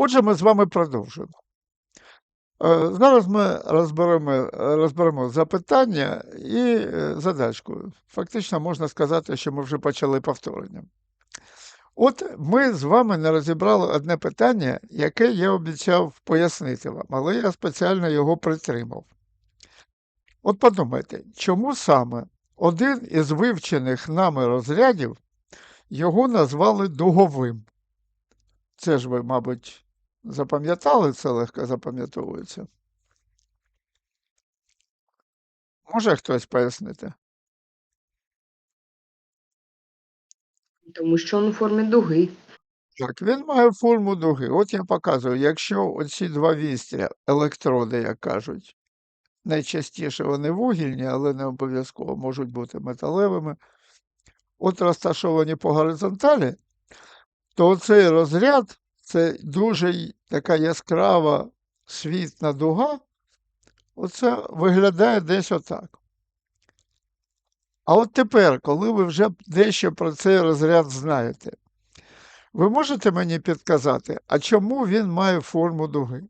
Отже, ми з вами продовжуємо. Е, Зараз ми розберемо, розберемо запитання і е, задачку. Фактично можна сказати, що ми вже почали повторення. От ми з вами не розібрали одне питання, яке я обіцяв пояснити вам, але я спеціально його притримав. От подумайте, чому саме один із вивчених нами розрядів його назвали дуговим? Це ж ви, мабуть, запам'ятали, це легко запам'ятовується. Може хтось пояснити? Тому що він у формі дуги. Так, він має форму дуги. От я показую, якщо оці два вістря, електроди, як кажуть, найчастіше вони вугільні, але не обов'язково можуть бути металевими, от розташовані по горизонталі, то цей розряд це дуже така яскрава світна дуга, оце виглядає десь отак. А от тепер, коли ви вже дещо про цей розряд знаєте, ви можете мені підказати, а чому він має форму дуги?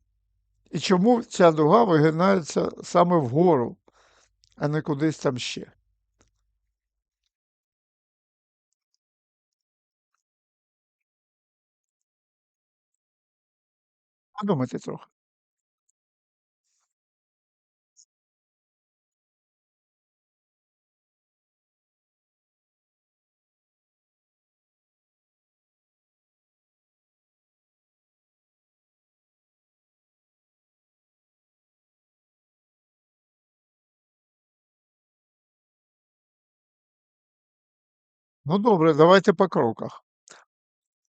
І чому ця дуга вигинається саме вгору, а не кудись там ще? Подумайте трохи. Ну добре, давайте по кроках.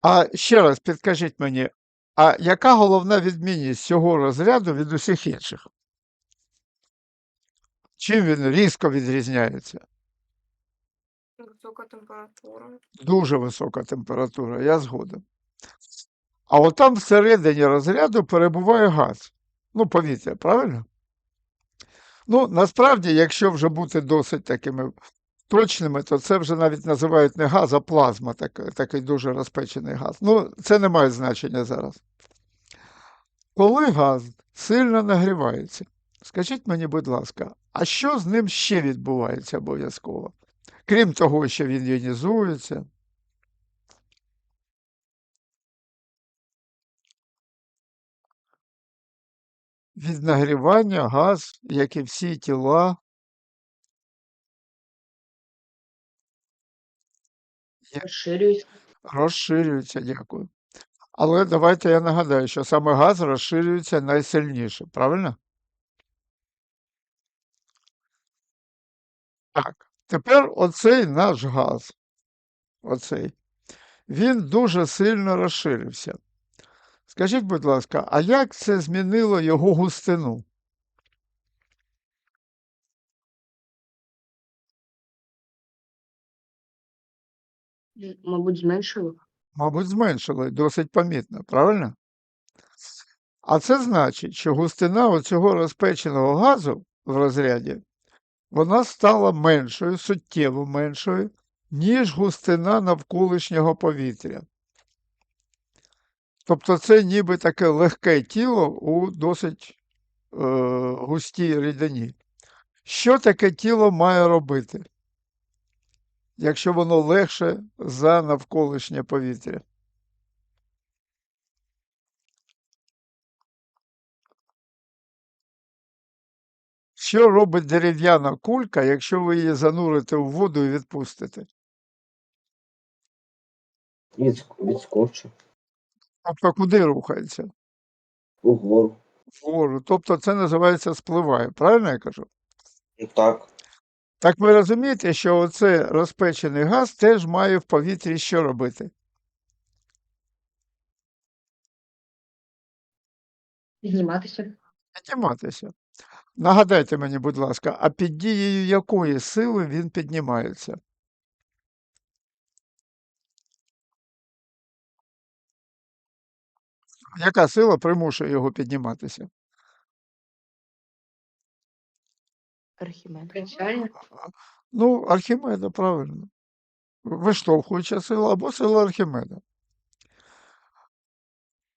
А ще раз підкажіть мені, а яка головна відмінність цього розряду від усіх інших? Чим він різко відрізняється? Висока температура. Дуже висока температура, я згоден. А от там всередині розряду перебуває газ. Ну, повітря, правильно? Ну, насправді, якщо вже бути досить такими точними, то це вже навіть називають не газ, а плазма, так, такий дуже розпечений газ. Ну, це не має значення зараз. Коли газ сильно нагрівається, скажіть мені, будь ласка, а що з ним ще відбувається обов'язково? Крім того, що він іонізується, від нагрівання газ, як і всі тіла, Розширюється. розширюється, дякую. Але давайте я нагадаю, що саме газ розширюється найсильніше, правильно? Так, тепер оцей наш газ, оцей, він дуже сильно розширився. Скажіть, будь ласка, а як це змінило його густину? Мабуть, зменшило. Мабуть, зменшило досить помітно, правильно? А це значить, що густина оцього розпеченого газу в розряді, вона стала меншою, суттєво меншою, ніж густина навколишнього повітря. Тобто це ніби таке легке тіло у досить е, густій рідині. Що таке тіло має робити, якщо воно легше за навколишнє повітря? Що робить дерев'яна кулька, якщо ви її занурите в воду і відпустите? Відск- Відскочив. Тобто куди рухається? Угору. Вгору. Тобто це називається спливає, правильно я кажу? Так. Так ви розумієте, що оцей розпечений газ теж має в повітрі що робити? Підніматися. Підніматися. Нагадайте мені, будь ласка, а під дією якої сили він піднімається? Яка сила примушує його підніматися? Архімед. Спеціально. Ну, Архімеда, правильно. Виштовхуюча сила або сила Архімеда.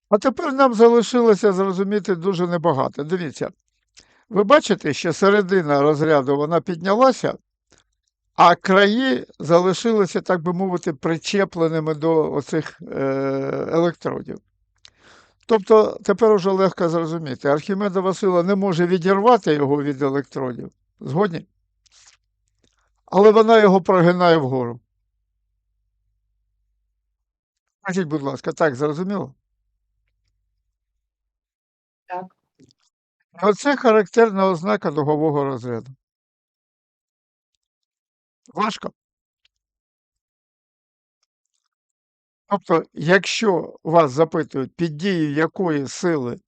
А тепер нам залишилося зрозуміти дуже небагато. Дивіться, ви бачите, що середина розряду вона піднялася, а краї залишилися, так би мовити, причепленими до оцих е, електродів. Тобто тепер уже легко зрозуміти, Архімедова сила не може відірвати його від електродів. Згодні? Але вона його прогинає вгору. Скажіть, будь ласка, так зрозуміло? Так. Оце характерна ознака дугового розряду. Важко. Тобто, якщо вас запитують, під дією якої сили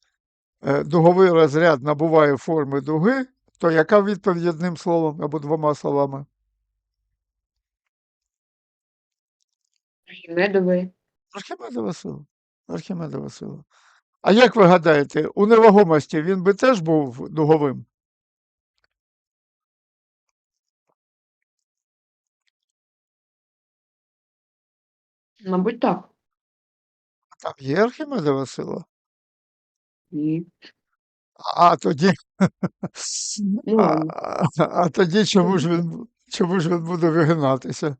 е, дуговий розряд набуває форми дуги, то яка відповідь одним словом або двома словами? Архімедової. Архімедова сила. Архімедова сила. А як ви гадаєте, у невагомості він би теж був дуговим? Мабуть, так. Там є Архімедова сила? Ні. А тоді, Ну, а, а, а тоді чому ж він, чому ж він буде вигинатися?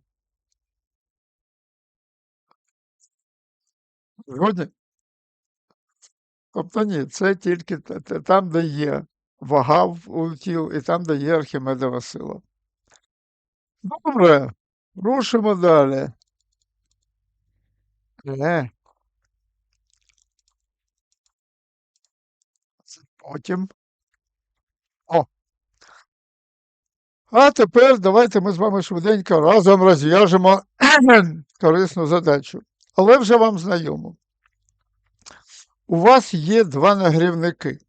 Згодні? Тобто ні, це тільки там, де є вага в- у тіл, і там, де є Архімедова сила. Добре, рушимо далі. Е. Потім. О. А тепер давайте ми з вами швиденько разом розв'яжемо корисну задачу. Але вже вам знайомо. У вас є два нагрівники.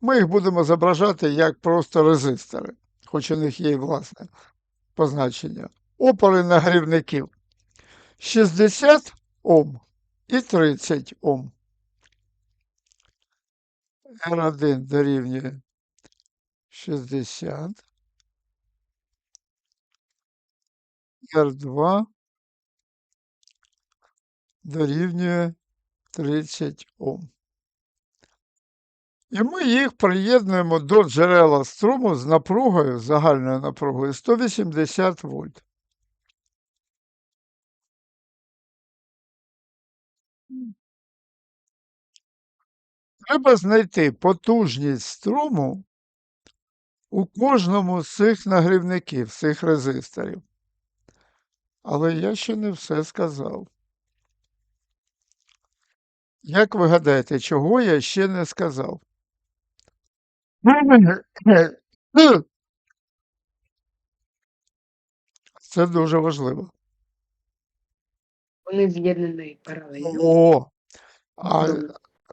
Ми їх будемо зображати як просто резистори, хоч у них є і власне позначення. Опори нагрівників 60 Ом і 30 Ом. R1 дорівнює 60. R2 дорівнює 30 Ом. І ми їх приєднуємо до джерела струму з напругою, загальною напругою 180 вольт. Треба знайти потужність струму у кожному з цих нагрівників, цих резисторів. Але я ще не все сказав. Як ви гадаєте, чого я ще не сказав? Це дуже важливо. Вони з'єднані паралельно. О, а.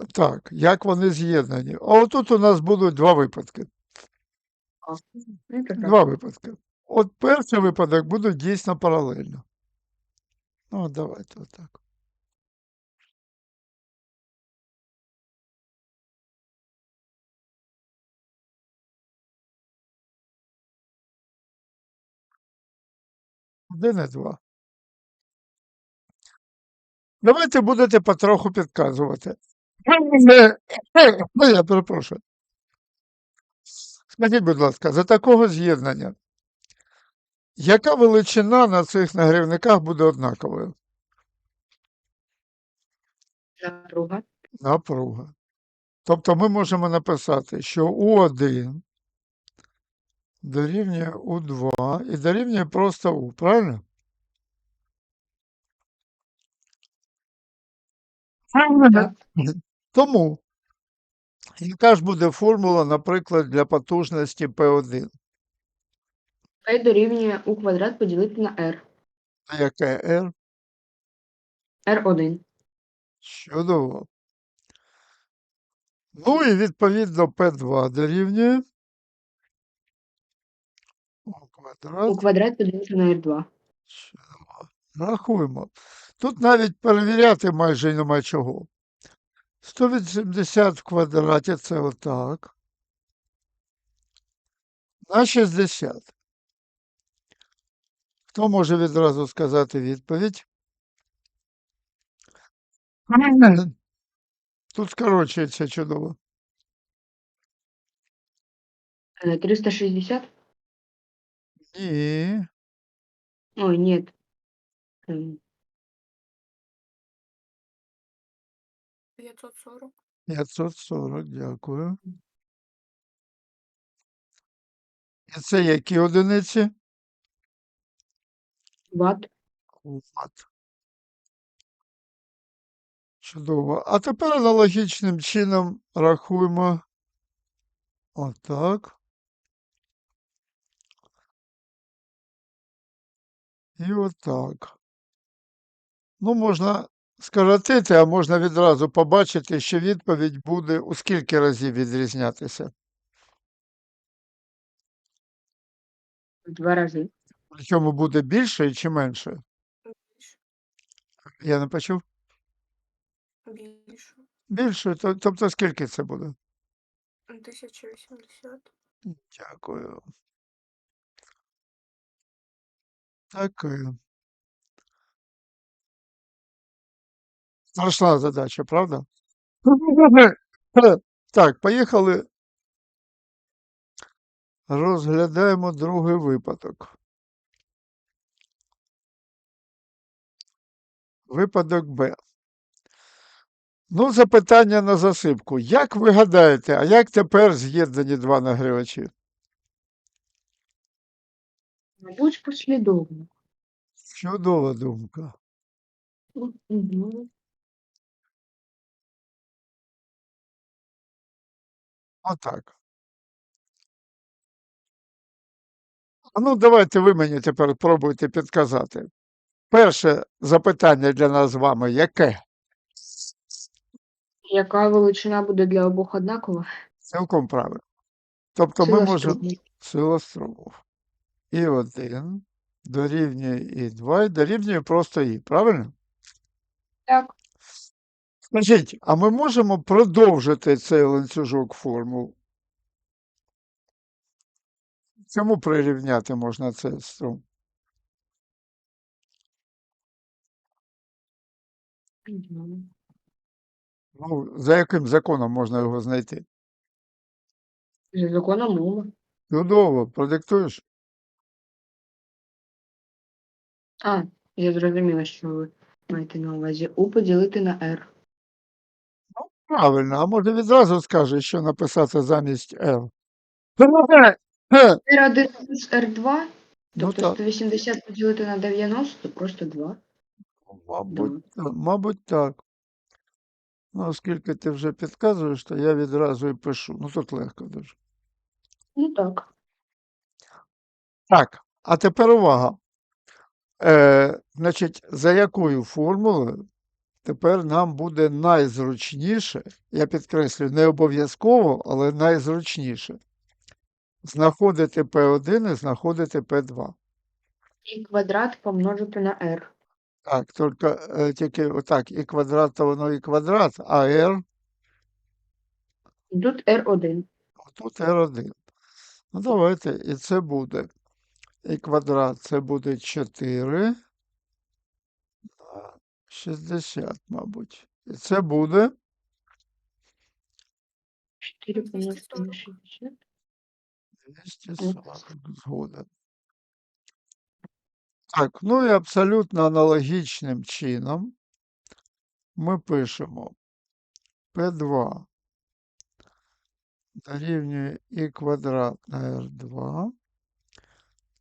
Так, як вони з'єднані? А отут у нас будуть два випадки. Два випадки. От перший випадок буде дійсно паралельно. Ну, от давайте отак. Один і два. Давайте будете потроху підказувати. Ну, я перепрошую. Скажіть, будь ласка, за такого з'єднання, яка величина на цих нагрівниках буде однаковою? Напруга. Напруга. Тобто ми можемо написати, що У1 дорівнює У2 і дорівнює просто У, правильно? Так. Тому, яка ж буде формула, наприклад, для потужності P1? P дорівнює у квадрат поділити на R. А яке R? R1. Чудово. Ну і відповідно P2 дорівнює У квадрат. У квадрат поділити на R2. Чудово. Рахуємо. Тут навіть перевіряти майже нема чого. 180 в квадраті це отак. На 60. Хто може відразу сказати відповідь? Тут скорочується чудово. Э, 360? Ні. Ой, нет. 540. 540, дякую. І це які одиниці? Ватт. Ват. Чудово. А тепер аналогічним чином рахуємо. Отак. І отак. Ну, можна скоротити, а можна відразу побачити, що відповідь буде у скільки разів відрізнятися. Два рази. Причому буде більше чи менше? Більше. Я не почув. Більше. Більше, то- тобто скільки це буде? 1080. Дякую. Дякую. Страшна задача, правда? Так, поїхали. Розглядаємо другий випадок. Випадок Б. Ну, запитання на засипку. Як ви гадаєте, а як тепер з'єднані два нагрівачі? Мабуть, послідовно. Чудова думка. Угу. Отак. А ну, давайте ви мені тепер пробуйте підказати. Перше запитання для нас з вами яке? Яка величина буде для обох однакова? Цілком правильно. Тобто ми Сила можемо струму. сила струму. І один дорівнює і 2, і дорівнює просто і, правильно? Так. Скажіть, а ми можемо продовжити цей ланцюжок формул? Чому прирівняти можна цей струм? Ну, за яким законом можна його знайти? За законом Ома. Чудово, продиктуєш? А, я зрозуміла, що ви маєте на увазі. У поділити на R. Правильно, а може відразу скажеш, що написати замість R? R1 плюс R2, Ну тобто так, 180 поділити на 90, просто 2. мабуть, мабуть, так. Ну, оскільки ти вже підказуєш, то я відразу і пишу. Ну, тут легко дуже. Ну так. Так, а тепер увага. Е, значить, за якою формулою тепер нам буде найзручніше, я підкреслюю, не обов'язково, але найзручніше, знаходити P1 і знаходити P2. І квадрат помножити на R. Так, тільки, е, тільки отак, і квадрат, то воно і квадрат, а R, Тут R1. тут R1. Ну, давайте, і це буде. І квадрат це буде 4, а 60, мабуть. І це буде 4 помножити на 240. 60. 240 згоден. Так, ну і абсолютно аналогічним чином ми пишемо P2 дорівнює і квадрат на R2.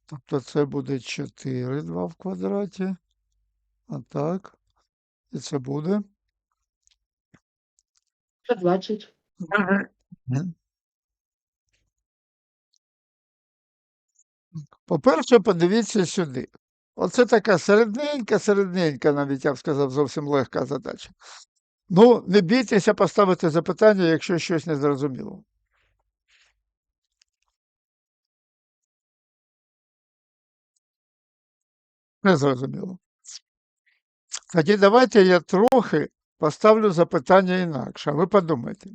Тобто це буде 4, 2 в квадраті. А так. І це буде. 120. По-перше, подивіться сюди. Оце така середненька, середненька, навіть я б сказав, зовсім легка задача. Ну, не бійтеся поставити запитання, якщо щось не зрозуміло. Не зрозуміло. Тоді давайте я трохи поставлю запитання інакше. Ви подумайте.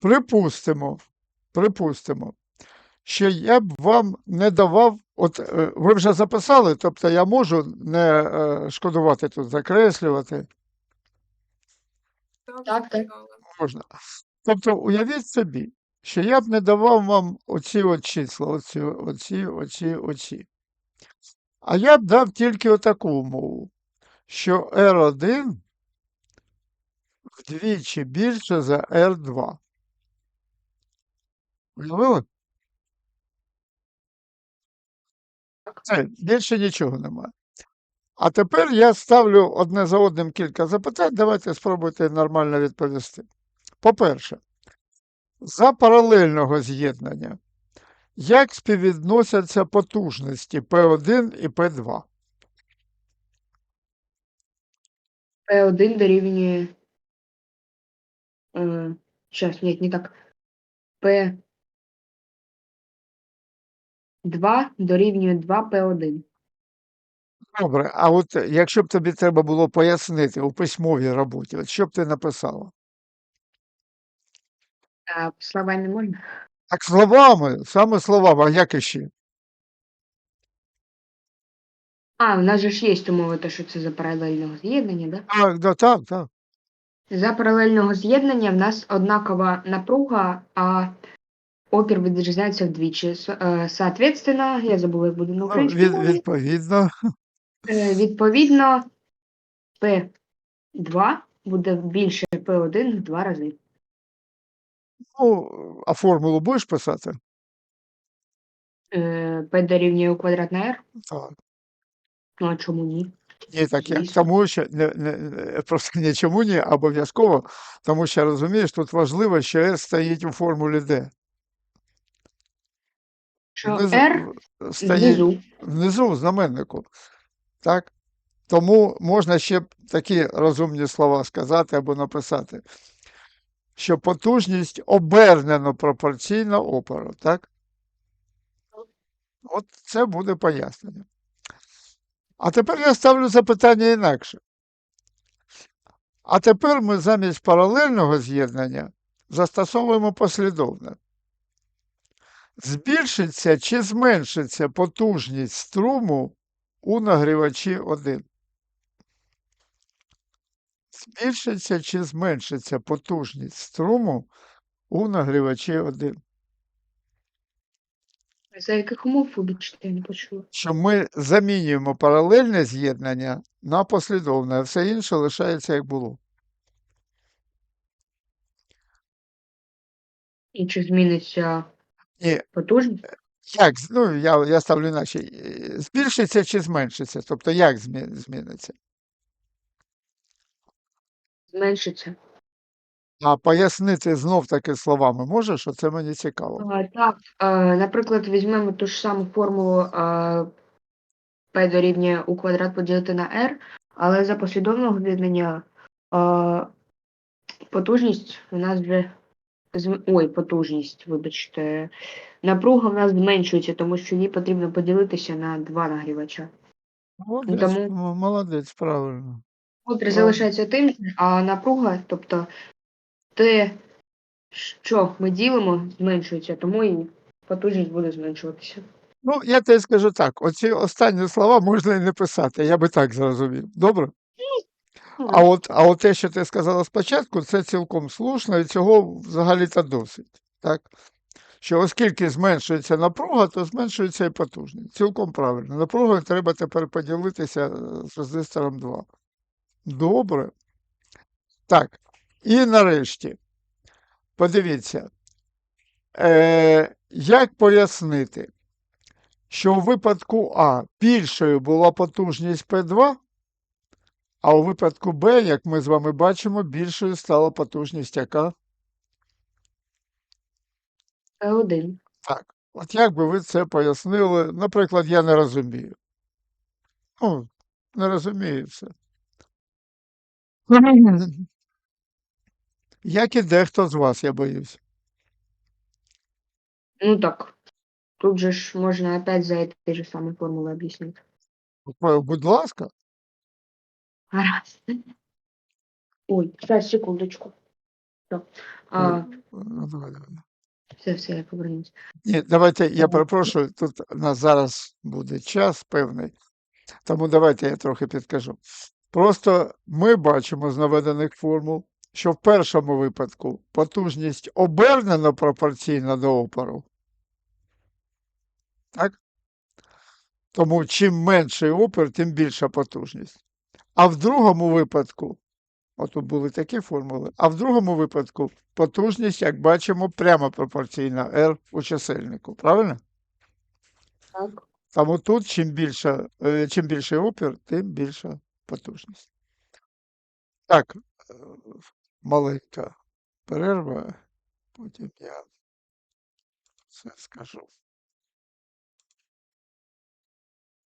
Припустимо, припустимо, що я б вам не давав, от е, ви вже записали, тобто я можу не е, шкодувати тут закреслювати. Так, Так, так. Можна. Тобто, уявіть собі, що я б не давав вам оці от числа, оці, оці, оці, оці. А я б дав тільки отаку умову, що R1 вдвічі більше за R2. Уявили? Це, більше нічого немає. А тепер я ставлю одне за одним кілька запитань. Давайте спробуйте нормально відповісти. По-перше, за паралельного з'єднання, як співвідносяться потужності P1 і P2? P1 дорівнює. Щас, ні, не так. P2 дорівнює 2 P1. Добре, а от якщо б тобі треба було пояснити у письмовій роботі, от що б ти написала? А слова не можна? Так словами, саме словами, а як іще? А, у нас же ж є умови, те, що це за паралельного з'єднання, да? Так, да, так, так. За паралельного з'єднання в нас однакова напруга, а опір відрізняється вдвічі. Е, Соответственно, я забула, як буде на Ну, українській від, мові. відповідно, Е, Відповідно, P2 буде більше P1 в два рази. ну, а формулу будеш писати? Е, P дорівнює у квадрат на R. Так. Ну, а чому ні? Ні, так як тому, що не, не, просто не чому ні, а обов'язково, тому що розумієш, тут важливо, що S стоїть у формулі D. Що Внизу- R стоїть внизу. внизу в знаменнику. Так? Тому можна ще б такі розумні слова сказати або написати, що потужність обернено пропорційна опору, так? От це буде пояснення. А тепер я ставлю запитання інакше. А тепер ми замість паралельного з'єднання застосовуємо послідовне. Збільшиться чи зменшиться потужність струму у нагрівачі 1? Збільшиться чи зменшиться потужність струму у нагрівачі 1? За яких умов вибачте, я не почула. Що ми замінюємо паралельне з'єднання на послідовне, а все інше лишається як було. І чи зміниться Ні, потужність? як, ну, я, я ставлю інакше, е, збільшиться чи зменшиться? Тобто як змі- зміниться? Зменшиться. А пояснити знов таки словами можеш? Оце мені цікаво. А, так, е, наприклад, візьмемо ту ж саму формулу е, P дорівнює у квадрат поділити на R, але за послідовного з'єднання е, потужність у нас вже зм- ой, потужність, вибачте, напруга в нас зменшується, тому що їй потрібно поділитися на два нагрівача. Молодець, тому- м- молодець, правильно. Опір залишається тим, же, а напруга, тобто те, що ми ділимо, зменшується, тому і потужність буде зменшуватися. Ну, я тобі скажу так: оці останні слова можна і не писати, я би так зрозумів. Добре? А от, а от те, що ти сказала спочатку, це цілком слушно, і цього взагалі-то досить. Так? Що оскільки зменшується напруга, то зменшується і потужність. Цілком правильно. Напругою треба тепер поділитися з резистором 2. Добре. Так. І нарешті, подивіться, е, як пояснити, що у випадку А більшою була потужність P2, а у випадку Б, як ми з вами бачимо, більшою стала потужність яка? P1. Так. От як би ви це пояснили? Наприклад, я не розумію. Ну, не розумію все. Як і дехто з вас, я боюсь. Ну так. Тут же ж можна опять за этой же самой формулой объяснить. Е, Будь ласка. Раз. Ой, сейчас, секундочку. А, Ну, давай, давай. все, все, я повернусь. Ні, давайте, я перепрошую, тут у нас зараз буде час певний, тому давайте я трохи підкажу. Просто ми бачимо з наведених формул, що в першому випадку потужність обернено пропорційна до опору. Так? Тому чим менший опір, тим більша потужність. А в другому випадку, отут були такі формули, а в другому випадку потужність, як бачимо, прямо пропорційна R у чисельнику. Правильно? Так. Тому тут чим більше, чим більший опір, тим більша потужність. Так, е, маленька перерва, потім я все скажу.